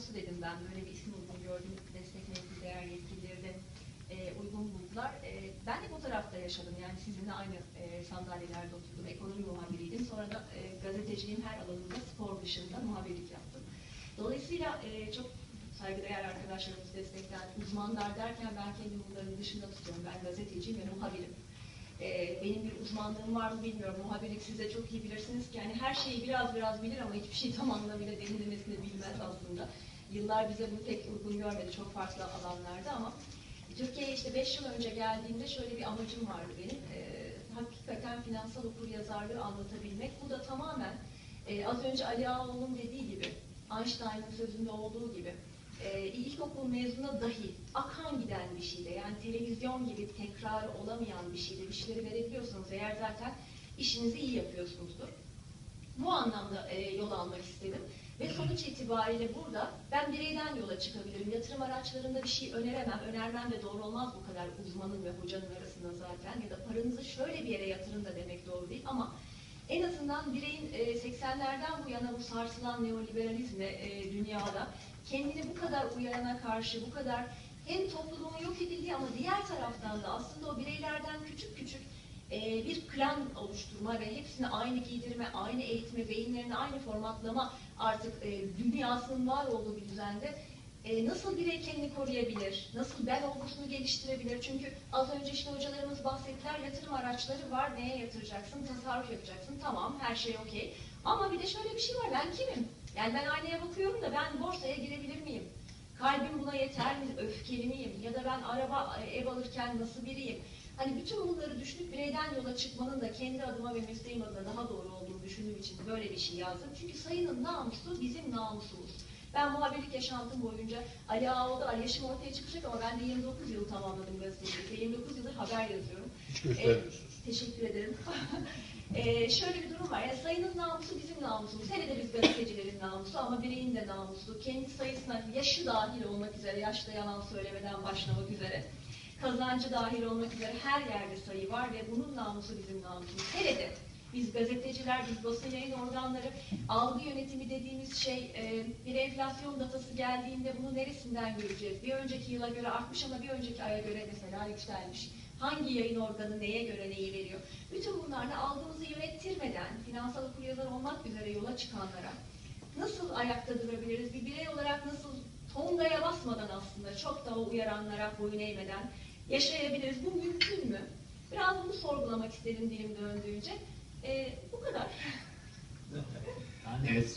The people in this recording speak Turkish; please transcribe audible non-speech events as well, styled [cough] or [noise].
namusu dedim ben. Böyle bir isim uygun gördüm. Destek mevki değer yetkilileri e, uygun buldular. E, ben de bu tarafta yaşadım. Yani sizinle aynı e, sandalyelerde oturdum. Ekonomi muhabiriydim. Sonra da e, gazeteciliğin her alanında spor dışında muhabirlik yaptım. Dolayısıyla e, çok saygıdeğer arkadaşlarımız destekler, uzmanlar derken ben kendimi bunların dışında tutuyorum. Ben gazeteciyim ve muhabirim. Ee, benim bir uzmanlığım var mı bilmiyorum. Muhabirlik siz de çok iyi bilirsiniz ki yani her şeyi biraz biraz bilir ama hiçbir şey tam anlamıyla derinlemesine bilmez aslında. Yıllar bize bunu pek uygun görmedi çok farklı alanlarda ama Türkiye'ye işte 5 yıl önce geldiğimde şöyle bir amacım vardı benim. Ee, hakikaten finansal okur yazarlığı anlatabilmek. Bu da tamamen e, az önce Ali Ağaoğlu'nun dediği gibi, Einstein'ın sözünde olduğu gibi e, ilkokul mezuna dahi akan giden bir şeyde yani televizyon gibi tekrarı olamayan bir şeyde bir şeyleri verebiliyorsanız eğer zaten işinizi iyi yapıyorsunuzdur. Bu anlamda e, yol almak istedim. Ve sonuç itibariyle burada ben bireyden yola çıkabilirim. Yatırım araçlarında bir şey öneremem. Önermem de doğru olmaz bu kadar uzmanın ve hocanın arasında zaten. Ya da paranızı şöyle bir yere yatırın da demek doğru değil. Ama en azından bireyin e, 80'lerden bu yana bu sarsılan neoliberalizme e, dünyada kendini bu kadar uyarana karşı bu kadar hem toplumun yok edildiği ama diğer taraftan da aslında o bireylerden küçük küçük e, bir klan oluşturma ve hepsini aynı giydirme, aynı eğitme, beyinlerini aynı formatlama artık e, dünyasının var olduğu bir düzende e, nasıl birey kendini koruyabilir, nasıl ben olgusunu geliştirebilir? Çünkü az önce işte hocalarımız bahsettiler, yatırım araçları var, neye yatıracaksın, tasarruf yapacaksın, tamam her şey okey. Ama bir de şöyle bir şey var, ben kimim? Yani ben aynaya bakıyorum da ben borsaya girebilir miyim? Kalbim buna yeter mi? Öfkeli miyim? Ya da ben araba, e, ev alırken nasıl biriyim? Hani bütün bunları düşünüp bireyden yola çıkmanın da kendi adıma ve mesleğim adına daha doğru olduğunu düşündüğüm için böyle bir şey yazdım. Çünkü sayının namusu bizim namusumuz. Ben muhabirlik yaşantım boyunca Ali Ağoğlu, Ali yaşım ortaya çıkacak ama ben de 29 yıl tamamladım gazetecilikte. 29 yıldır haber yazıyorum. Hiç göstermiyorsunuz. Ee, teşekkür ederim. [laughs] ee, şöyle bir durum var. Yani sayının namusu bizim namusumuz. Hele de biz gazetecilerin namusu ama bireyin de namusu. Kendi sayısına yaşı dahil olmak üzere, yaşta yalan söylemeden başlamak üzere, kazancı dahil olmak üzere her yerde sayı var ve bunun namusu bizim namusumuz. Hele de biz gazeteciler, biz basın yayın organları, algı yönetimi dediğimiz şey e, bir enflasyon datası geldiğinde bunu neresinden göreceğiz? Bir önceki yıla göre artmış ama bir önceki aya göre mesela yükselmiş. Hangi yayın organı neye göre neyi veriyor? Bütün bunlarla algımızı yönettirmeden finansal okuryazar olmak üzere yola çıkanlara nasıl ayakta durabiliriz? Bir birey olarak nasıl tongaya basmadan aslında çok daha uyaranlara boyun eğmeden yaşayabiliriz? Bu mümkün mü? Biraz bunu sorgulamak istedim dilim döndüğünce. Ee, bu kadar. [laughs] Evet,